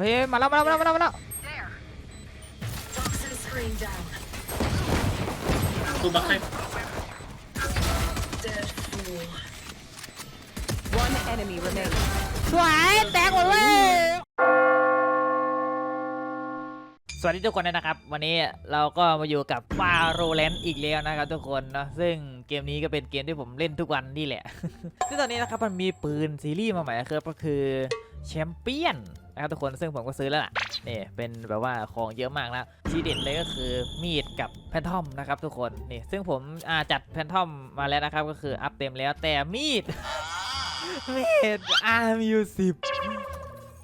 เฮ้ยมาแล้วมาแล้วมาแล้วมาแล้ว Toxin screen down. ตูบักให้ Dead fool. One enemy remaining. สวยแตกหมดเลยสวัสดีทุกคนด้วยนะครับ วันนี้เราก็มาอยู่กับ v a l o r a n t อีกแล้วนะครับทุกคนเนอะซึ่งเกมนี้ก็เป็นเกมที่ผมเล่นทุกวันนี่แหละ ซึ่งตอนนี้นะครับมันมีปืนซีรีส์มาใหม่นะครับก็คือแชมเปี้ยน นะครับทุกคนซึ่งผมก็ซื้อแล้วล่ะนี่เป็นแบบว่าของเยอะมากนะที่เด็ดเลยก็คือมีดกับแพนทอมนะครับทุกคนนี่ซึ่งผมจัดแพนทอมมาแล้วนะครับก็คืออัพเต็มแล้วแต่มีดมีดอาร์มีอยู่สิบ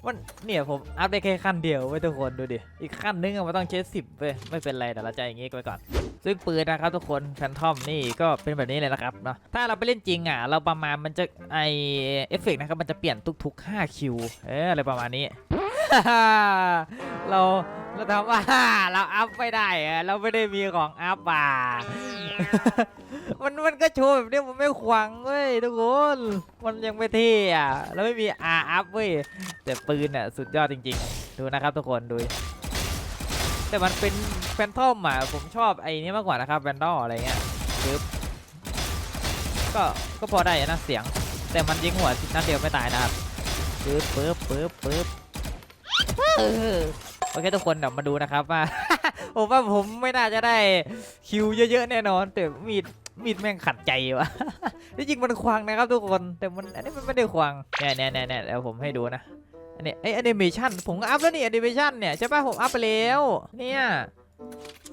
มันเนี่ยผมอัพได้แค่ขั้นเดียวไว้ยทุกคนดูดิ อีกขั้นนึงอะมันต้องใช้สิบเว้ยไม่เป็นไรแต่เราจะอย่างงี้ไปก่อน ซึ่งปืนนะครับทุกคนแฟนทอมนี่ก็เป็นแบบนี้เลยนะครับเนาะถ้าเราไปเล่นจริงอะเราประมาณมันจะไอเอฟเฟกต์นะครับมันจะเปลี่ยนทุก ๆ 5 คิวเอออะไรประมาณนี้ เราเราทำว่าเราอัพไม่ได้เราไม่ได้มีของอัพอะ มันมันก็โชว์แบบนี้มันไม่ขวางเว้ยทุกคนมันยังไม่เท่อะแล้วไม่มี R up เว้ยแต่ปืนอะสุดยอดจริง ๆ ดูนะครับทุกคนดู แต่มันเป็นแฟนทอมอะผมชอบไอ้นี้มากกว่านะครับแวนดอลอะไรเงี้ยปึ๊บก็ก็พอได้นะเสียง แต่มันยิงหัวนัดเดียวไม่ตายนะครับปึ๊บปึ๊บปึ๊บปึ๊บเออโอเคทุกคนเดี๋ยวมาดูนะครับว่าผมว่าผมไม่น่าจะได้คิวเยอะๆแน่นอนแต่มีด มีดแม่งขัดใจวะที่จริงมันควางนะครับทุกคนแต่มันอันนี้มันไม่ได้ควางเนี่ยเนี่ยเนี่ยเนี่ยเดี๋ยวผมให้ดูนะอันนี้ไอแอนิเมชันผมก็อัพแล้วนี่แอนิเมชันเนี่ยใช่ป่ะผมอัพไปแล้วเนี่ย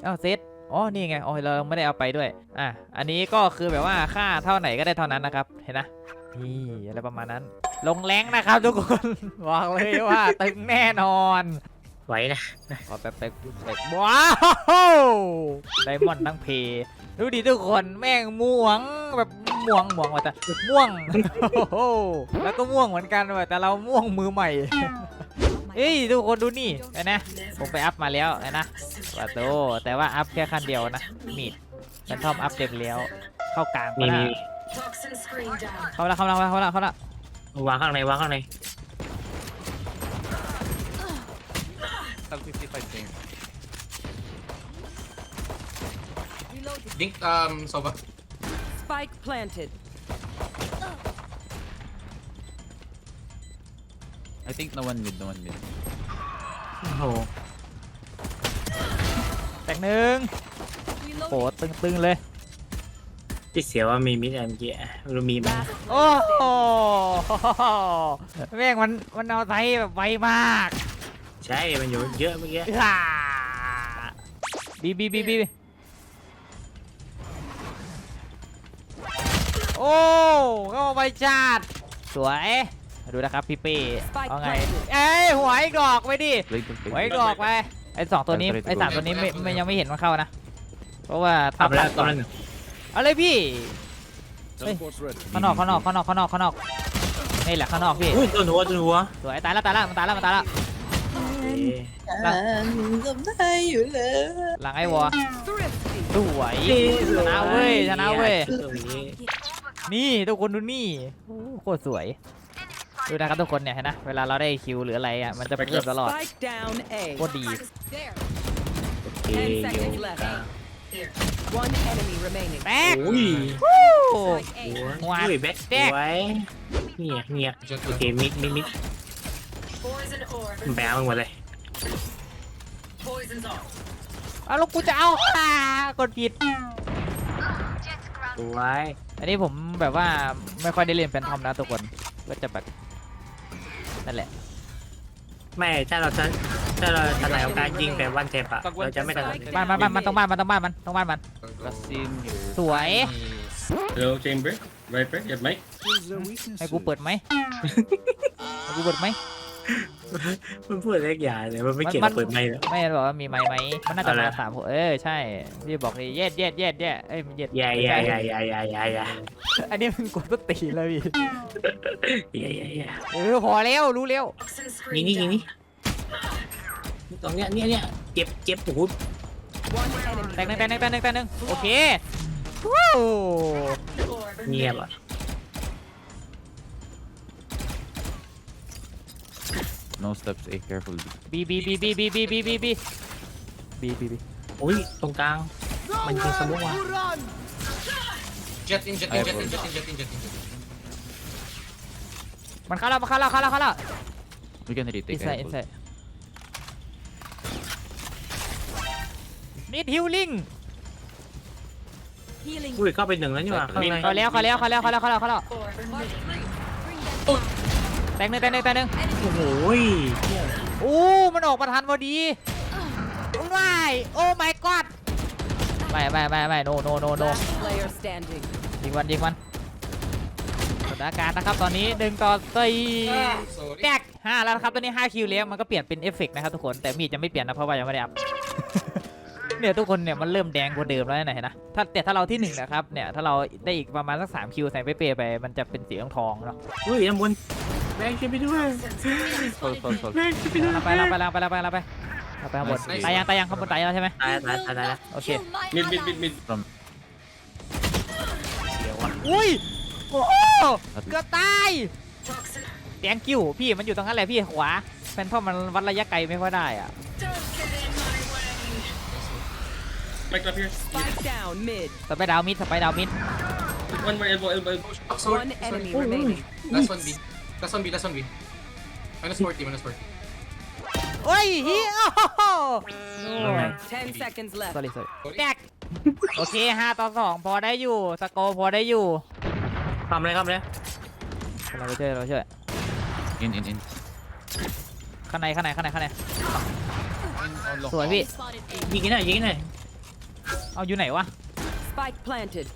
เอาเซตอ๋อนี่ไงอ๋อเราไม่ได้เอาไปด้วยอะอันนี้ก็คือแบบว่าค่าเท่าไหนก็ได้เท่านั้นนะครับเห็นนะนี่อะไรประมาณนั้น ลงแรงนะครับทุกคนบอกเลยว่าตึงแน่นอน ไหวนะขอแป๊บแป๊บแป๊บว้าวไดมอนด์ทั้งเพย์ดูดิทุกคนแม่งม่วงแบบม่วงม่วงว่ะแต่ม่วงโอ้โหแล้วก็ม่วงเหมือนกันว่ะแต่เราม่วงมือใหม่เอ้ยทุกคนดูนี่เห็นนะผมไปอัพมาแล้วเห็นนะว่าโตแต่ว่าอัพแค่ขั้นเดียวนะมีดมันทอมอัพเต็มแล้ว เข้ากลางมีก็ได้มี Toxin screen down. เข้าละเข้าละเข้าละเข้าละวางข้างในวางข้างใน Tag 55 thing. Reloading. Dink, um, Sova. Spike planted. I think no one mid, no one mid. โอ้โหแตกหนึ่งโห Reloading. ตึงๆเลย ที่เสียว่ามีมิดแอมเกียรู้มีมั้ย Last โอ้โหแม่งมันมันเอาไซส์แบบไวมาก ใช่ มันอยู่เยอะเมื่อกี้อ่าบีบีบีบีโอ้เข้ามาไปชาติสวยดูนะครับพี่เป้เอาไงเอ้ยหัวไอ้กรอกไปดิ Wait, wait, หัวไอ้ wait. กรอกไปไอ้สองตัวนี้ไอ้สามตัวนี้ไม่ไม่ยังไม่เห็นมันเข้านะเพราะว่าทำแล้วก่ตออนนนั้นเอาเลยพี่ Teleport's ready. ข้างนอกข้างนอกข้างนอกข้างนอกข้างนอกนี่แหละข้างนอกพี่อุ้ยตัวหัวตัวหัวสวยตายแล้วตายแล้วมันตายแล้วมันตายแล้ว เอ๊ะหลังจำได้อยู่เลยหลังไอ้วอ Thrifty. สวยชนะเว้ยชนะเว้ยตรงนี้นี่ทุกคนดูนี่โอ้โหโคตรสวยดูนะครับทุกคนเนี่ยเห็นนะเวลาเราได้คิวหรืออะไรอะมันจะเพิ่มตลอด Spike down A. โคตรดี There. โอเค Ten โย seconds ก left. กลาง Here. One enemy remaining. แตกอุ้ยโอ้ Spike A. หัวอุ้ยแบ็คสวยเงียบเงียบ Jet โอเคมิดมิดมิด Poison orb. มันแบงมันหมดเลย Poison's off. เอาแล้วกูจะเอาอ่ากดผิดสวยอันนี้ผมแบบว่าไม่ค่อยได้เล่นแฟนทอมนะทุกคนก็จะแบบนั่นแหละ ไม่ถ้าเราถ้าถ้าเราถนัดกับการยิงแบบวันเทปอะเราจะไม่ถนัดบ้านมันบ้านมันต้องบ้านมันต้องบ้านมันต้องบ้านมัน Rasim, you. สวย Hello chamber Viper ยัดไหม ให้กูเปิดไหม ให้กูเปิดไหม มันพูดเล็กอย่างเลยมันไม่เกี่ยวกับเปิดไม่หรอกไม่บอกว่ามีไหมไหมมันน่าจะเอามาละสามคนเออใช่ที่บอกเลยเย็ดเย็ดเย็ดเย็ดเอ้ยมันเย็ดอย่าอย่าอย่าอย่าอย่าอย่าอย่าอันนี้มันกดต้นตีเลยพี่อย่าอย่าอย่าเออพอแล้วรู้แล้ว Toxin ยิง screen นี่ยิง down. นี่ตรงเนี้ยเนี่ยเนี่ยเจ็บเจ็บโอ้โห One enemy. แตกหนึ่งแตกหนึ่งแตกห remaining. นึ่งแตกหนึ่งโอเคว้าว Orb. เงียบอะ No steps A, careful B. บีบีบีบีบีบีบีบีบีบีบีบีอุ้ยตรงกลาง มันยิงสมุกว่ะ Jet in, jet in, Air jet in, ball. jet in, jet in, jet in, jet in. มันเข้าแล้วมันเข้าแล้วเข้าแล้วเข้าแล้ว We can retake inside air ball. inside need healing Healing. อุ้ยเข้าไปหนึ่งแล้วนี่หว่าข้างในเข้าแล้วเข้าแล้วเข้าแล้วเข้าแล้วเข้าแล้วเข้าแล้ว Four remaining. แตงหนึ่งแตงหนึ่งแตงหนึ่งโอ้โหยเหี้ยโอ้มันออกมาทันพอดีไม่โอ้ my god ไม่ไม่ไม่ไม่ no no no no Last player standing. ยิงมันยิงมันสถานการณ์นะครับตอนนี้หนึ่งต่อสี่ Sorry. แตกห้าแล้วนะครับตอนนี้5คิวแล้วมันก็เปลี่ยนเป็นเอฟเฟกต์นะครับทุกคนแต่มีดจะไม่เปลี่ยนนะเพราะว่ายังไม่ได้อัพเนี่ยทุกคนเนี่ยมันเริ่มแดงกว่าเดิมแล้วนะเห็นนะถ้าแต่ถ้าเราที่หนึ่งนะครับเนี่ยถ้าเราได้อีกประมาณสักสามคิวใส่เป๊ะๆไปมันจะเป็นสีทองทองๆเนาะอุ้ยน้ำบน แบงค์ช่วยไปด้วย Fall, fall, fall. แบงค์ช่วยไปด้วยเราไปเราไปเราไปเราไปเราไปเราไปข้างบน Nice. ตายยังตายยังข้างบนตายแล้วใช่ไหมตายตายตายตายแล้วโอเค Mid, mid, mid, mid. From เดี๋ยวว่ะอุ้ยโอ้โหเกือบตาย Toxin. แดงกิ้วพี่มันอยู่ตรงนั้นแหละพี่ขวาแฟนทอมมันวัดระยะไกลไม่ค่อยได้อะ Don't get in my way. Mike up here. Spike down mid. สไปดาวมิดสไปดาวมิด One more elbow, elbow, elbow. Oh, sorry. One enemy sorry. remaining. Last one B. Last one B, last one B. Minus 40, minus 40. โอ้ยเฮียโอ้โห Ten seconds left. sorry sorry Sorry. แจกโอเคห้าต่อสองพอได้อยู่ สกอร์พอได้อยู่ ทำเลยครับเลยเราไปช่วยเราไปช่วย in, in, in. ข้างในข้างในข้างในข้างใน In, on long. สวยพี่ ยิงกันหน่อยยิงกันหน่อยเอาอยู่ไหนวะ Spike planted.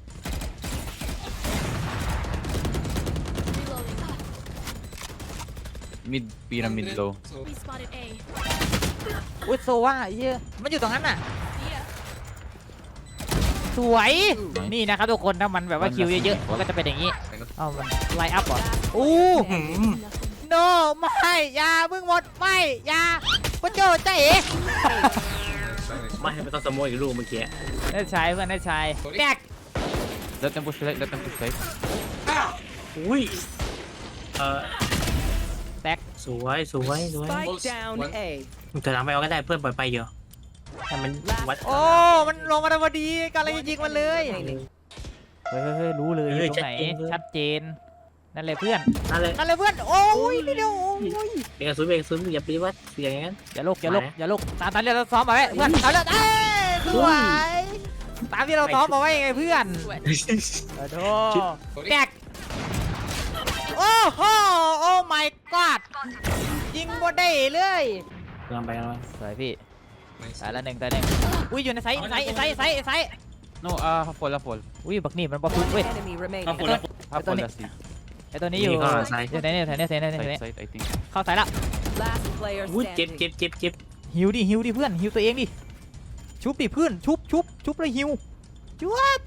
Mid, pyramid low. So, We spotted A. อุ้ยโซว่าเฮียมันอยู่ตรงนั้นน่ะสวย นี่นะครับทุกคนถ้ามันแบบว่าคิวเยอะๆมันก็จะเป็นอย่างนี้เอ้ามันไลน์อัพเหรออู้ no ไม่อยาเพิ่งหมดไม่อยาคุณโจใจเอ๋ nice, nice. ไม่ไม่ต้องสโมยอีกลูกเมื่อกี้ได้ใช้เพื่อนได้ใช้แจก Let them push right, let them push right. อุ้ยเออแตก สวยสวยสวย Spike Almost down one. A. เธอหลังไปเอาก็ได้เพื่อนปล่อยไปเยอะแต่มันวัดโอ้ มันลงมาทันพอดีกำลังจะยิงมันเลย Remaining. เฮ้ยเฮ้ยเฮ้ยรู้เลยอยู่ตรงไหน ชัดเจน นั่นเลยเพื่อน นั่นเลยนั่นเลยเพื่อน โอ้ยนี่เดียวโอ้ยเอกซุนเอกซุนอย่าไปวัดเสียงอย่างนั้น อย่าลุกอย่าลุกไหนอย่าลุกตามตามที่เราซ้อมมาไว้เพื่อนเอาเลยเอ้ยสวยตามที่เราซ้อมมาไว้ไงเพื่อนขอโทษแจก โอ้โหโอ้ my god ยิงบ่ได้เลยกำลังไปกำลังสวยพี่ Nice. ตายละหนึ่งตายหนึ่งอุ้ยอยู่ในไซส์ไซส์ไซส์ไซส์ไซส์ No, ah, half wall, half wall. อุ้ยบักนี่มันบอลฟุตเว้ย One enemy remaining. Half full, half full. Half Ito wall ni- last hit. ไอตัวนี้อยู่นี่ก็ไซส์ อยู่ไหนเนี่ยแถวเนี้ยแถวเนี้ยแถวเนี้ยแถว Side, เนี้ย side, I think. เข้าสายแล้ว Last player อุ้ยเจ็บ standing. เจ็บเจ็บเจ็บหิวดิหิวดิเพื่อนหิวตัวเองดิชุบดิเพื่อนชุบชุบชุบเลยหิวจุ๊บ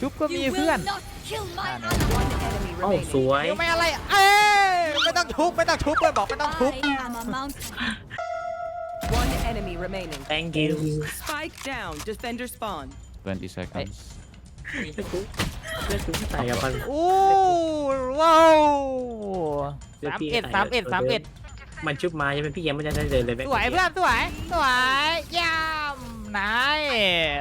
ชุบก็มีเพื่อน not kill my Ah, no. One enemy โอ้า remaining. สวยหิวไม่อะไร เอ้ยไม่ต้องชุบไม่ต้องชุบเพื่อนบอกไม่ต้องชุบ I am a mountain. One enemy remaining. thank you Spike down. Defender spawn. 20 seconds. เลือกกูเลือกกูใส่กับมัน โอ้ว้าวเดี๋ยวสามพี่เอ็ดให้สามเอ็ดเดี๋ยวสามเอ็ดมันชุบมาใช่ไหมพี่ยังไม่ได้เดินเลยแบสวยเพื่อนสวยสวยยามนาย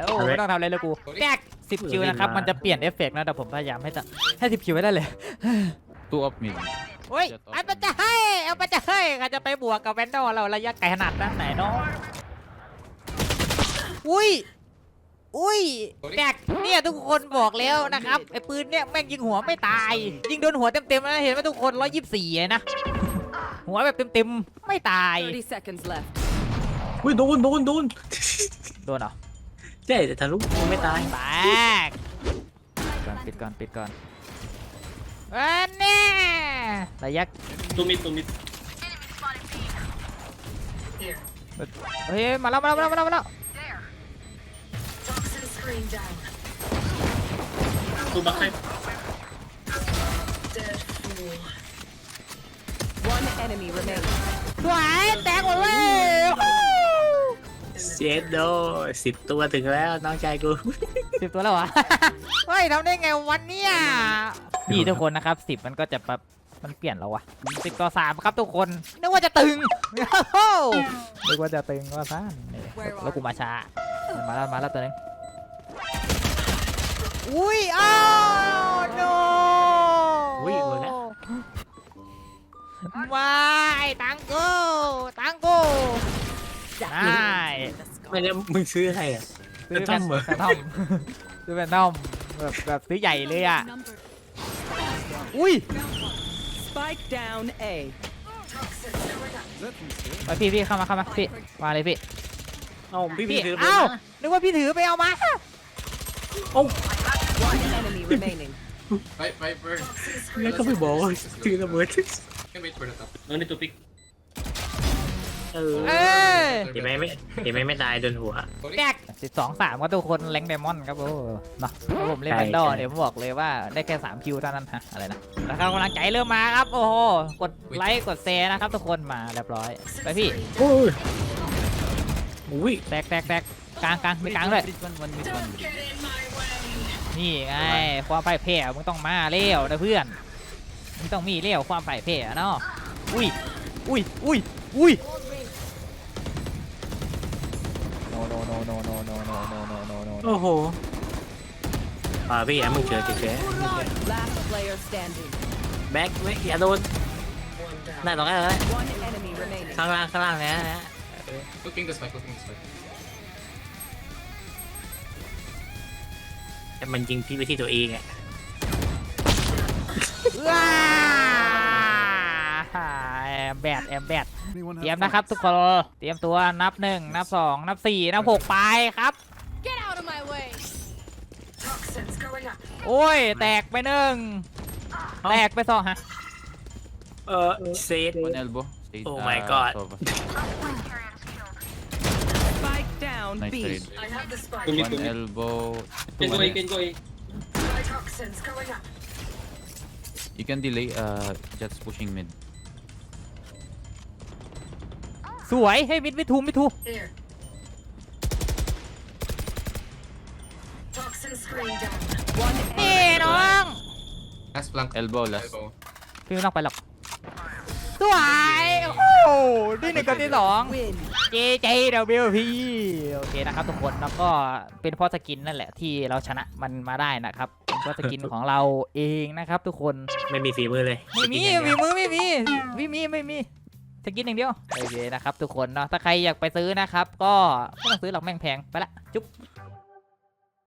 โอ้ไม่ต้องทำอะไรเลยกูแจก สิบคิวนะครับ มันจะเปลี่ยนเอฟเฟกต์นะแต่ผมพยายามให้ตะให้สิบคิวไว้ได้เลย Two up mid. โอ้ยไอ้มันจะให้เอามันจะให้ใครจะไปบวกกับแวนดอลเราระยะไกลขนาดนั้นไหนเนาะอุ้ยอุ้ยแจกเนี่ยทุกคนบอกแล้วนะครับไอ้ปืนเนี่ยแม่งยิงหัวไม่ตาย ยิงโดนหัวเต็มๆนะเห็นไหมทุกคนร้อยยี่สิบสี่นะ หัวแบบเต็มๆไม่ตาย30 seconds left. อุ้ยโดนโดนโดนโดนเหรอ ใช่แต่ทะลุไม่ตายแตกก่อนปิดก่อนปิดก่อนเอันนี้ระยะ Two mid, two mid. Here. เฮ้ยมาแล้วมาแล้วมาแล้วมาแล้ว Toxin screen down. Two backside. Dead fool. One enemy remaining. สวยแตกหมดเลย เจ็ดโดสิบตัวถึงแล้วน้องชายกู สิบตัวแล้วเหรอเฮ้ยทำได้ไงวันเนี้ยนี่ทุกคนนะครับสิบมันก็จะแบบมันเปลี่ยนแล้ววะสิบต่อสามครับทุกคนนึกว่าจะตึงนึกว่าจะตึงว่าซ่านนี่แล้วกูมาช้ามาแล้วมาแล้วตัวนึงอุ้ยอ้าวโนอุ้ยหมดแล้ว ไม่ตังกูตังกู ได้ไม่ได้มึงซื้ออะไรอะ ซื้อแฟนทอมเหรอ แฟนทอมซื้อแฟนทอมแบบแบบซื้อใหญ่เลยอะ อุ้ย Spike down A. Toxins going up. ไปพี่พี่เข้ามาเข้ามาพี่มาเลยพี่เอ้าพี่พี่พี่ซื้อเอ้านึกว่าพี่ถือไปเอามา One enemy remaining. Right, Viper. แล้วก็ไม่บอกว่าซื้อระเบิด Can wait for the top. No need to pick. เออเอ้ยเห็นไหมไม่เห็นไหมไม่ตายโดนหัว Sorry. แจกสิบสองสามก็ทุกคนแรงไดมอนด์ครับโอ้เนาะถ้าผมเล่นใช่แบนดอร์ใช่ เดี๋ยวผมบอกเลยว่าได้แค่3คิวเท่านั้นฮะอะไรนะแล้วครับกำลังใจเริ่มมาครับโอ้โหกดไลค์กดแชร์นะครับทุกคนมาเรียบร้อยไปพี่โอ้ยอุ้ยแตกแตกแตกกลางกลางมีกลางด้วย Bridge one, one mid, one Don't mid. get in my way. นี่ไงความพ่ายแพ้มึงต้องมาเลี้ยวนะเพื่อนมึงต้องมีเลี้ยวความพ่ายแพ้เนาะอุ้ยอุ้ยอุ้ยอุ้ย no no no no no no no no no no no โอ้โหอ่าพี่แอมมึงเจอเจอ Last player standing. แบ็คไม่อย่าโดน One down. ได้ตรงนั้นเลย One enemy remaining. ข้างล่างข้างล่างนะฮะ Looking this way, looking this way. แต่มันยิงพี่ไปที่ตัวเองอะว้าแอมแบดแอมแบด เตรียมนะครับทุกคนเตรียมตัวนับหนึ่งนับสองนับสี่นับหกไปครับ Toxins going up. โอ้ย แตกไปหนึ่งแตกไปสองฮะ เออเซต One elbow. Stage, Oh uh, my God. Sova. Spike down Nice B. trade. I have the spike. Two mid, One two mid. elbow. Can go one A, mid. can go A. My toxins going up. You can delay. Uh, Jet's pushing mid. สวยให้มิดมิดทูมิดทู Here. Toxin screen down. One นี่ enemy น้อง Last flank. Elbow last. Elbow. พี่ไม่ต้องไปหรอกสวยโอ้โหที่หนึ่งกับที่สอง win. JJWP โอเคนะครับทุกคนแล้วก็เป็นเพราะสกินนั่นแหละที่เราชนะมันมาได้นะครับเป็นเพราะสกินของเราเองนะครับทุกคนไม่มีฝีมือเลยไม่มีสกินอย่างเดีมียวมือไม่มีไม่มีไม่มี สกินอย่างเดียวโอเคนะครับทุกคนเนาะถ้าใครอยากไปซื้อนะครับ ก็ไม่ต้องซื้อหรอกแม่งแพงไปละจุ๊บ